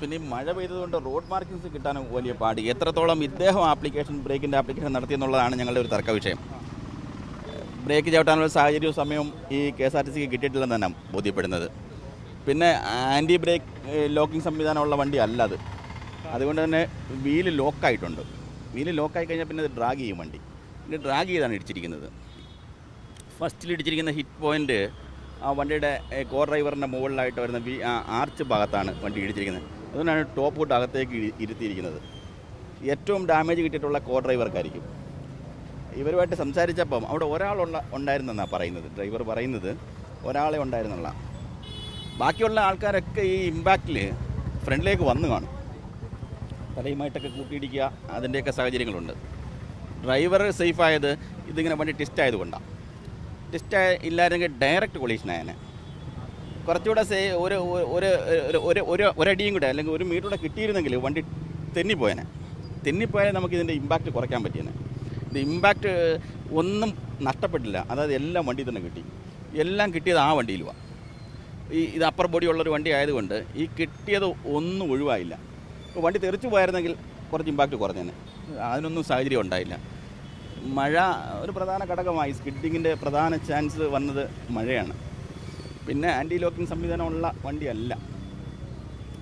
പിന്നെ മഴ പെയ്തതുകൊണ്ട് road markings കിട്ടാൻ വലിയ പാട്. എത്രത്തോളം ഇദ്ദേഹം ആപ്ലിക്കേഷൻ ബ്രേക്കിന്റെ ആപ്ലിക്കേഷൻ നടത്തിയെന്നുള്ളതാണ് ഞങ്ങളുടെ ഒരു തർക്ക വിഷയം. ബ്രേക്ക് ചവിട്ടാനുള്ള സാഹചര്യവും സമയവും ഈ കെ എസ് ആർ ടി സിക്ക് കിട്ടിയിട്ടില്ലെന്ന് തന്നെ ബോധ്യപ്പെടുന്നത്. പിന്നെ ആന്റി ബ്രേക്ക് ലോക്കിംഗ് സംവിധാനമുള്ള വണ്ടി അല്ല അത്. അതുകൊണ്ട് തന്നെ വീൽ ലോക്കായിട്ടുണ്ട് വീൽ ലോക്കായി കഴിഞ്ഞാൽ പിന്നെ ഡ്രാഗ് ചെയ്യും വണ്ടി. പിന്നെ ഡ്രാഗ് ചെയ്താണ് ഇടിച്ചിരിക്കുന്നത്. ഫസ്റ്റിൽ ഇടിച്ചിരിക്കുന്ന ഹിറ്റ് പോയിന്റ് ആ വണ്ടിയുടെ കോർ ഡ്രൈവറിന്റെ മുകളിലായിട്ട് വരുന്ന ആർച്ച് ഭാഗത്താണ് വണ്ടി ഇടിച്ചിരിക്കുന്നത്. അതുകൊണ്ടാണ് ടോപ്പ് ഫുട്ട് അകത്തേക്ക് ഇരി- ഇരുത്തിയിരിക്കുന്നത്. ഏറ്റവും ഡാമേജ് കിട്ടിയിട്ടുള്ള കോ ഡ്രൈവർക്കായിരിക്കും ഇവരുമായിട്ട് സംസാരിച്ചപ്പം അവിടെ ഒരാളുള്ള ഉണ്ടായിരുന്നെന്നാണ് പറയുന്നത്. ഡ്രൈവർ പറയുന്നത് ഒരാളെ ഉണ്ടായിരുന്നുള്ള ബാക്കിയുള്ള ആൾക്കാരൊക്കെ ഈ ഇമ്പാക്റ്റിൽ ഫ്രണ്ടിലേക്ക് വന്നു കാണും. തലയുമായിട്ടൊക്കെ കൂട്ടിയിടിക്കുക അതിന്റെയൊക്കെ സാഹചര്യങ്ങളുണ്ട്. ഡ്രൈവർ സേഫായത് ഇതിങ്ങനെ വണ്ടി ടെസ്റ്റ് ആയതുകൊണ്ടാണ് ടെസ്റ്റ് ഇല്ലായിരുന്നെങ്കിൽ ഡയറക്റ്റ് കൊളീഷനായനെ കുറച്ചുകൂടെ സേ ഒരു ഒരു ഒരു ഒരു ഒരു ഒരടിയും കൂടെ അല്ലെങ്കിൽ ഒരു മീറ്റർ കൂടെ കിട്ടിയിരുന്നെങ്കിൽ വണ്ടി തെന്നിപ്പോയനെ. തെന്നിപ്പോയാൽ നമുക്ക് ഇതിന്റെ ഇമ്പാക്റ്റ് കുറയ്ക്കാൻ പറ്റിയെന്ന് ഇത് ഇമ്പാക്റ്റ് ഒന്നും നഷ്ടപ്പെട്ടില്ല. അതായത് എല്ലാം വണ്ടി തന്നെ കിട്ടി. എല്ലാം കിട്ടിയത് ആ വണ്ടിയിലുമാണ് ഈ ഇത് അപ്പർ ബോഡി ഉള്ളൊരു വണ്ടി ആയതുകൊണ്ട് ഈ കിട്ടിയത് ഒന്നും ഒഴിവായില്ല. വണ്ടി തെറിച്ചു പോയായിരുന്നെങ്കിൽ കുറച്ച് ഇമ്പാക്റ്റ് കുറഞ്ഞേനെ. അതിനൊന്നും സാഹചര്യം ഉണ്ടായില്ല. മഴ ഒരു പ്രധാന ഘടകമായി. സ്കിഡിങ്ങിന്റെ പ്രധാന ചാൻസ് വന്നത് മഴയാണ്. പിന്നെ ആന്റി ലോക്കിംഗ് സംവിധാനമുള്ള വണ്ടിയല്ല.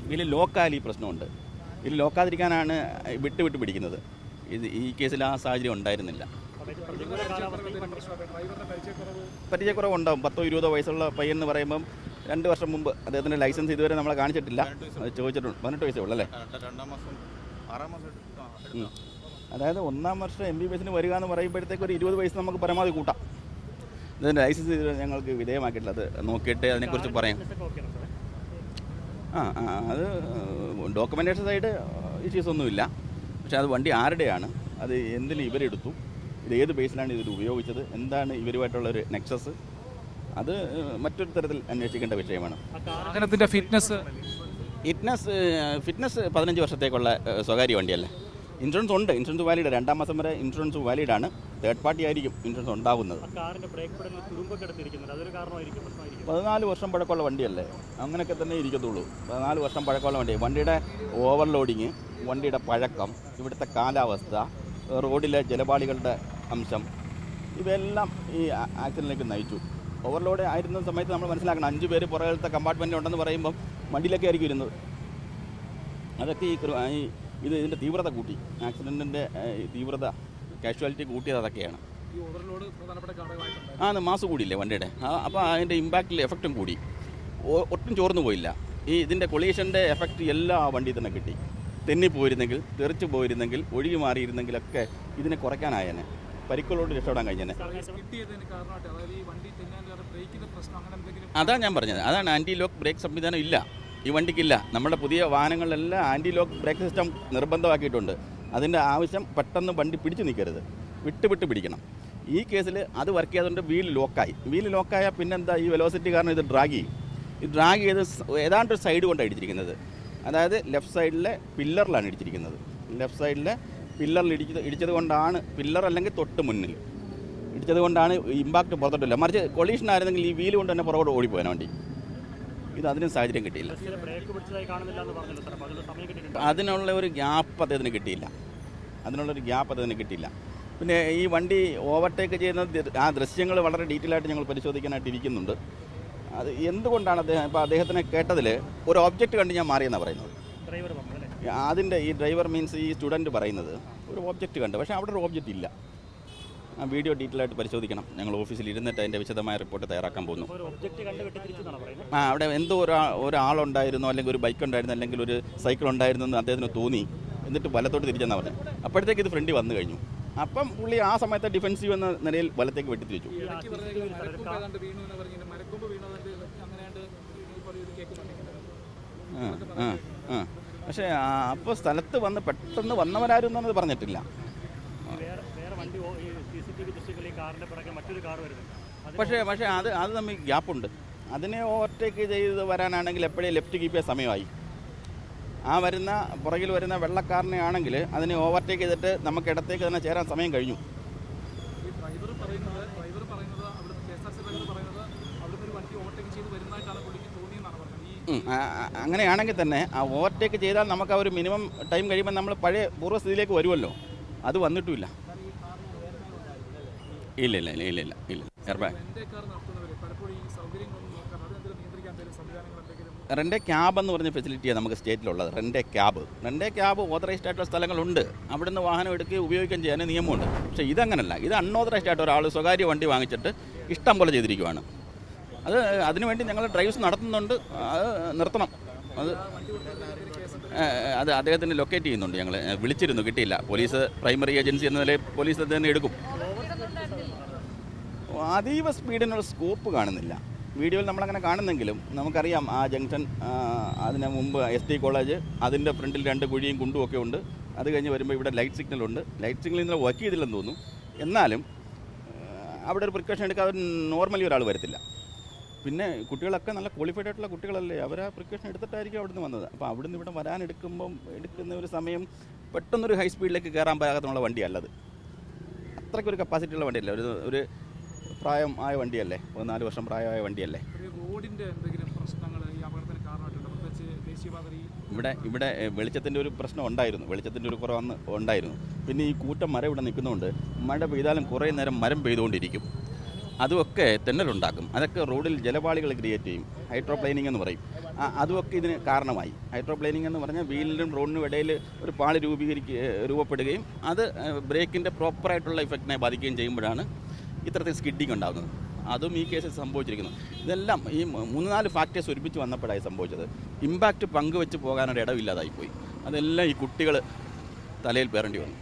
ഇതിൽ ലോക്കായാലും ഈ പ്രശ്നമുണ്ട്. ഇതിൽ ലോക്കാതിരിക്കാനാണ് വിട്ട് വിട്ട് പിടിക്കുന്നത്. ഇത് ഈ കേസിൽ ആ സാഹചര്യം ഉണ്ടായിരുന്നില്ല. പരിചയക്കുറവ് ഉണ്ടാവും പത്തോ ഇരുപതോ വയസ്സുള്ള പയ്യെന്ന് പറയുമ്പം രണ്ട് വർഷം മുമ്പ് അദ്ദേഹത്തിന്റെ ലൈസൻസ് ഇതുവരെ നമ്മളെ കാണിച്ചിട്ടില്ല. അത് ചോദിച്ചിട്ടുണ്ട്. പതിനെട്ട് വയസ്സേ ഉള്ളൂ അല്ലേ രണ്ടാം മാസം ആറാം മാസം എടുത്തു. ആ, എടുത്തു. ഉം. അതായത് ഒന്നാം വർഷം എം ബി ബി എസിന് വരിക എന്ന് പറയുമ്പോഴത്തേക്ക് ഒരു ഇരുപത് വയസ്സ് നമുക്ക് പരമാവധി കൂട്ടാം. ഇതിന്റെ ലൈസൻസ് ഞങ്ങൾക്ക് വിധേയമാക്കിയിട്ടുള്ളത്. നോക്കിയിട്ട് അതിനെക്കുറിച്ച് പറയാം. ആ ആ അത് ഡോക്യുമെന്റേഷൻ സൈഡ് ഇഷ്യൂസ് ഒന്നുമില്ല. പക്ഷെ അത് വണ്ടി ആരുടെയാണ്? അത് എന്തിന് ഇവരെടുത്തു? ഇത് ഏത് ബേസിലാണ് ഇതിൽ ഉപയോഗിച്ചത്? എന്താണ് ഇവരുമായിട്ടുള്ള ഒരു നെക്സസ് അത് മറ്റൊരു തരത്തിൽ അന്വേഷിക്കേണ്ട വിഷയമാണ്. ഫിറ്റ്നസ് ഫിറ്റ്നസ് ഫിറ്റ്നസ് പതിനഞ്ച് വർഷത്തേക്കുള്ള സ്വകാര്യ വണ്ടിയല്ലേ? ഇൻഷുറൻസ് ഉണ്ട്. ഇൻഷുറൻസ് വാലിഡ് രണ്ടാം മാസം വരെ ഇൻഷുറൻസ് വാലിഡാണ് തേർഡ് പാർട്ടി ആയിരിക്കും ഇൻഷുറൻസ് ഉണ്ടാകുന്നത്. പതിനാല് വർഷം പഴക്കമുള്ള വണ്ടിയല്ലേ? അങ്ങനെയൊക്കെ തന്നെ ഇരിക്കത്തുള്ളൂ. പതിനാല് വർഷം പഴക്കമുള്ള വണ്ടി. വണ്ടിയുടെ ഓവർലോഡിങ് വണ്ടിയുടെ പഴക്കം ഇവിടുത്തെ കാലാവസ്ഥ റോഡിലെ ജലപാളികളുടെ അംശം ഇവയെല്ലാം ഈ ആക്സിഡന്റിലേക്ക് നയിച്ചു. ഓവർലോഡ് ആയിരുന്ന സമയത്ത് നമ്മൾ മനസ്സിലാക്കണം. അഞ്ച് പേര് പുറകിലത്തെ കമ്പാർട്ട്മെന്റ് ഉണ്ടെന്ന് പറയുമ്പം വണ്ടിയിലൊക്കെ ആയിരിക്കും ഇരുന്നത്. അതൊക്കെ ഈ ഇത് ഇതിന്റെ തീവ്രത കൂട്ടി. ആക്സിഡന്റിന്റെ തീവ്രത കാഷ്വാലിറ്റി കൂട്ടിയത് അതൊക്കെയാണ്. ആ മാസ് കൂടിയില്ലേ വണ്ടിയുടെ? അപ്പോൾ അതിന്റെ ഇമ്പാക്റ്റിൽ എഫക്റ്റും കൂടി. ഒട്ടും ചോർന്നു പോയില്ല. ഈ ഇതിന്റെ കൊളീഷന്റെ എഫക്റ്റ് എല്ലാം ആ വണ്ടി തന്നെ കിട്ടി. തെന്നി പോയിരുന്നെങ്കിൽ തെറിച്ച് പോയിരുന്നെങ്കിൽ ഒഴുകി മാറിയിരുന്നെങ്കിലൊക്കെ ഇതിനെ കുറയ്ക്കാനായനെ. പരിക്കുകളോട് രക്ഷപ്പെടാൻ കഴിഞ്ഞനെ. അതാ ഞാൻ പറഞ്ഞത്. അതാണ് ആന്റി ലോക്ക് ബ്രേക്ക് സംവിധാനം ഇല്ല. ഈ വണ്ടിക്കില്ല. നമ്മുടെ പുതിയ വാഹനങ്ങളിലെല്ലാം ആന്റി ലോക്ക് ബ്രേക്ക് സിസ്റ്റം നിർബന്ധമാക്കിയിട്ടുണ്ട്. അതിന്റെ ആവശ്യം പെട്ടെന്ന് വണ്ടി പിടിച്ചു നിൽക്കരുത്. വിട്ട് വിട്ട് പിടിക്കണം. ഈ കേസിൽ അത് വർക്ക് ചെയ്യാതുകൊണ്ട് വീൽ ലോക്കായി വീൽ ലോക്കായാൽ പിന്നെന്താ ഈ വെലോസിറ്റി കാരണം ഇത് ഡ്രാഗ് ചെയ്യും. ഈ ഡ്രാഗ് ചെയ്ത് ഏതാണ്ട് ഒരു സൈഡ് കൊണ്ടാണ് ഇടിച്ചിരിക്കുന്നത്. അതായത് ലെഫ്റ്റ് സൈഡിലെ പില്ലറിലാണ് ഇടിച്ചിരിക്കുന്നത്. ലെഫ്റ്റ് സൈഡിലെ പില്ലറിൽ ഇടിച്ചത് ഇടിച്ചത് കൊണ്ടാണ് പില്ലർ അല്ലെങ്കിൽ തൊട്ട് മുന്നിൽ. ഇടിച്ചത് കൊണ്ടാണ് ഇമ്പാക്റ്റ് പുറത്തോട്ടില്ല മറിച്ച് കൊളീഷൻ ആയിരുന്നെങ്കിൽ ഈ വീൽ കൊണ്ട് തന്നെ പുറകോട്ട് ഓടിപ്പോയാൻ വണ്ടി. ഇത് അതിനും സാഹചര്യം കിട്ടിയില്ല. അതിനുള്ള ഒരു ഗ്യാപ്പ് അദ്ദേഹത്തിന് കിട്ടിയില്ല. അതിനുള്ളൊരു ഗ്യാപ്പ് അദ്ദേഹത്തിന് കിട്ടിയില്ല. പിന്നെ ഈ വണ്ടി ഓവർടേക്ക് ചെയ്യുന്ന ആ ദൃശ്യങ്ങൾ വളരെ ഡീറ്റെയിൽ ആയിട്ട് ഞങ്ങൾ പരിശോധിക്കാനായിട്ട് ഇരിക്കുന്നുണ്ട്. അത് എന്തുകൊണ്ടാണ് അദ്ദേഹം ഇപ്പോൾ അദ്ദേഹത്തിനെ കേട്ടതിൽ ഒരു ഒബ്ജക്റ്റ് കണ്ട് ഞാൻ മാറിയെന്നാണ് പറയുന്നത്. അതിന്റെ ഈ ഡ്രൈവർ മീൻസ് ഈ സ്റ്റുഡന്റ് പറയുന്നത് ഒരു ഒബ്ജക്റ്റ് കണ്ട്. പക്ഷേ അവിടെ ഒരു ഒബ്ജക്റ്റ് ഇല്ല. ആ വീഡിയോ ഡീറ്റെയിൽ ആയിട്ട് പരിശോധിക്കണം. ഞങ്ങൾ ഓഫീസിൽ ഇരുന്നിട്ട് അതിന്റെ വിശദമായ റിപ്പോർട്ട് തയ്യാറാക്കാൻ പോകുന്നു. ഒരു ഒബ്ജക്റ്റ് കണ്ട് വെട്ടി തിരിച്ചെന്നാണ് പറയുന്നത്? ആ അവിടെ എന്തോ ഒരാ ഒരാളുണ്ടായിരുന്നു അല്ലെങ്കിൽ ഒരു ബൈക്ക് ഉണ്ടായിരുന്നു അല്ലെങ്കിൽ ഒരു സൈക്കിൾ ഉണ്ടായിരുന്നു എന്ന് അദ്ദേഹത്തിന് തോന്നി. എന്നിട്ട് വലത്തോട്ട് തിരിച്ചെന്നാണ് പറഞ്ഞത് അപ്പോഴത്തേക്ക് ഇത് ഫ്രണ്ടി വന്നു കഴിഞ്ഞു. അപ്പം പുള്ളി ആ സമയത്ത് ഡിഫൻസീവ് എന്ന നിലയിൽ വലത്തേക്ക് വെട്ടിത്തിരിച്ചു. പക്ഷേ അപ്പോൾ സ്ഥലത്ത് വന്ന് പെട്ടെന്ന് വന്നവരാരും എന്നത് പറഞ്ഞിട്ടില്ല വേറെ വേറെ വണ്ടി ഓ- ഈ സി സി ടി വി ദൃശ്യങ്ങളിൽ ഈ കാറിന്റെ പിറകെ മറ്റൊരു കാർ വരുന്നുണ്ട്. പക്ഷേ പക്ഷേ അത് അത് തമ്മിൽ ഗ്യാപ്പുണ്ട്. അതിനെ ഓവർടേക്ക് ചെയ്ത് വരാനാണെങ്കിൽ എപ്പോഴേ ലെഫ്റ്റ് കീപ്പ് ചെയ്യാൻ സമയമായി. ആ വരുന്ന പുറകിൽ വരുന്ന വെള്ളക്കാരനെ ആണെങ്കിൽ അതിനെ ഓവർടേക്ക് ചെയ്തിട്ട് നമുക്ക് ഇടത്തേക്ക് തന്നെ ചേരാൻ സമയം കഴിഞ്ഞു. അങ്ങനെയാണെങ്കിൽ തന്നെ ആ ഓവർടേക്ക് ചെയ്താൽ നമുക്ക് ആ ഒരു മിനിമം ടൈം കഴിയുമ്പോൾ നമ്മൾ പഴയ പൂർവസ്ഥിതിയിലേക്ക് വരുമല്ലോ. അത് വന്നിട്ടുമില്ല. ഇല്ല ഇല്ല ഇല്ല ഇല്ല ഇല്ല റെന്റെ ക്യാബ് എന്ന് പറഞ്ഞ ഫെസിലിറ്റിയാണ് നമുക്ക് സ്റ്റേറ്റിലുള്ളത് rent a cab rent a cab authorised ആയിട്ടുള്ള സ്ഥലങ്ങളുണ്ട്. അവിടുന്ന് വാഹനം എടുക്കുകയും ഉപയോഗിക്കുകയും ചെയ്യാൻ നിയമമുണ്ട്. പക്ഷേ ഇതങ്ങനല്ല. ഇത് അൺഓതറൈസ്ഡ് ആയിട്ട് ഒരാൾ സ്വകാര്യ വണ്ടി വാങ്ങിച്ചിട്ട് ഇഷ്ടം പോലെ ചെയ്തിരിക്കുവാണ്. അത് അതിനുവേണ്ടി ഞങ്ങൾ ഡ്രൈവ്സ് നടത്തുന്നുണ്ട്. അത് നിർത്തണം. അത് അത് അദ്ദേഹത്തിന് ലൊക്കേറ്റ് ചെയ്യുന്നുണ്ട് ഞങ്ങൾ വിളിച്ചിരുന്നു കിട്ടിയില്ല. പോലീസ് പ്രൈമറി ഏജൻസി എന്ന നിലയിൽ പോലീസ് അദ്ദേഹം എടുക്കും. അതീവ സ്പീഡിനുള്ള സ്കോപ്പ് കാണുന്നില്ല. വീഡിയോയിൽ നമ്മളങ്ങനെ കാണുന്നെങ്കിലും നമുക്കറിയാം ആ ജംഗ്ഷൻ അതിന് മുമ്പ് എസ് ടി കോളേജ് അതിന്റെ ഫ്രണ്ടിൽ രണ്ട് കുഴിയും കുണ്ടും ഒക്കെ ഉണ്ട്. അത് കഴിഞ്ഞ് വരുമ്പോൾ ഇവിടെ ലൈറ്റ് സിഗ്നൽ ഉണ്ട്. ലൈറ്റ് സിഗ്നൽ ഇന്നലെ വർക്ക് ചെയ്തില്ലെന്ന് തോന്നുന്നു. എന്നാലും അവിടെ ഒരു പ്രിക്കോഷൻ എടുക്കാതെ നോർമലി ഒരാൾ വരത്തില്ല. പിന്നെ കുട്ടികളൊക്കെ നല്ല ക്വാളിഫൈഡ് ആയിട്ടുള്ള കുട്ടികളല്ലേ? അവർ ആ പ്രിക്കോഷൻ എടുത്തിട്ടായിരിക്കും അവിടുന്ന് വന്നത്. അപ്പോൾ അവിടുന്ന് ഇവിടെ വരാൻ എടുക്കുമ്പം എടുക്കുന്ന ഒരു സമയം പെട്ടെന്നൊരു ഹൈ സ്പീഡിലേക്ക് കയറാൻ പാകത്തിനുള്ള വണ്ടിയല്ലത്. അത്രയ്ക്കൊരു കപ്പാസിറ്റിയുള്ള വണ്ടിയല്ല. ഒരു ഒരു പ്രായം ആയ വണ്ടിയല്ലേ? ഒരു നാല് വർഷം പ്രായമായ വണ്ടിയല്ലേ? റോഡിന്റെ എന്തെങ്കിലും പ്രശ്നങ്ങൾ ഈ അപകടത്തിന് കാരണമായിട്ടുണ്ട്? പ്രത്യേകിച്ച് ദേശീയപാതയിൽ ഇവിടെ ഇവിടെ വെളിച്ചത്തിന്റെ ഒരു പ്രശ്നം ഉണ്ടായിരുന്നു. വെളിച്ചത്തിന്റെ ഒരു കുറവ് ഉണ്ടായിരുന്നു. പിന്നെ ഈ കൂട്ടം മരം ഇവിടെ നിൽക്കുന്നതുകൊണ്ട് മഴ പെയ്താലും കുറേ നേരം മരം പെയ്തുകൊണ്ടിരിക്കും. അതുമൊക്കെ തെന്നലുണ്ടാക്കും. അതൊക്കെ റോഡിൽ ജലപാളികൾ ക്രിയേറ്റ് ചെയ്യും. ഹൈഡ്രോപ്ലെയിനിങ് എന്ന് പറയും. അതുമൊക്കെ ഇതിന് കാരണമായി. ഹൈഡ്രോപ്ലെയിനിങ് എന്ന് പറഞ്ഞാൽ വീലിനും റോഡിനും ഇടയിൽ ഒരു പാളി രൂപീകരിക്കുക രൂപപ്പെടുകയും അത് ബ്രേക്കിന്റെ പ്രോപ്പറായിട്ടുള്ള ഇഫക്റ്റിനെ ബാധിക്കുകയും ചെയ്യുമ്പോഴാണ് ഇത്തരത്തിൽ സ്കിഡിങ് ഉണ്ടാകുന്നത് അതും ഈ കേസിൽ സംഭവിച്ചിരിക്കുന്നു. ഇതെല്ലാം ഈ മൂന്ന് നാല് ഫാക്ടേഴ്സ് ഒരുമിച്ച് വന്നപ്പോഴായി സംഭവിച്ചത്. ഇമ്പാക്റ്റ് പങ്കുവെച്ച് പോകാനൊരു ഇടവില്ലാതായിപ്പോയി അതെല്ലാം ഈ കുട്ടികൾ തലയിൽ പേറേണ്ടി വന്നു.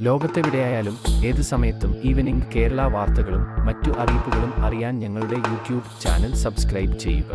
ലോകത്തെവിടെയായാലും ഏത് സമയത്തും ഈവനിംഗ് കേരള വാർത്തകളും മറ്റു അറിയിപ്പുകളും അറിയാൻ ഞങ്ങളുടെ യൂട്യൂബ് ചാനൽ സബ്സ്ക്രൈബ് ചെയ്യുക.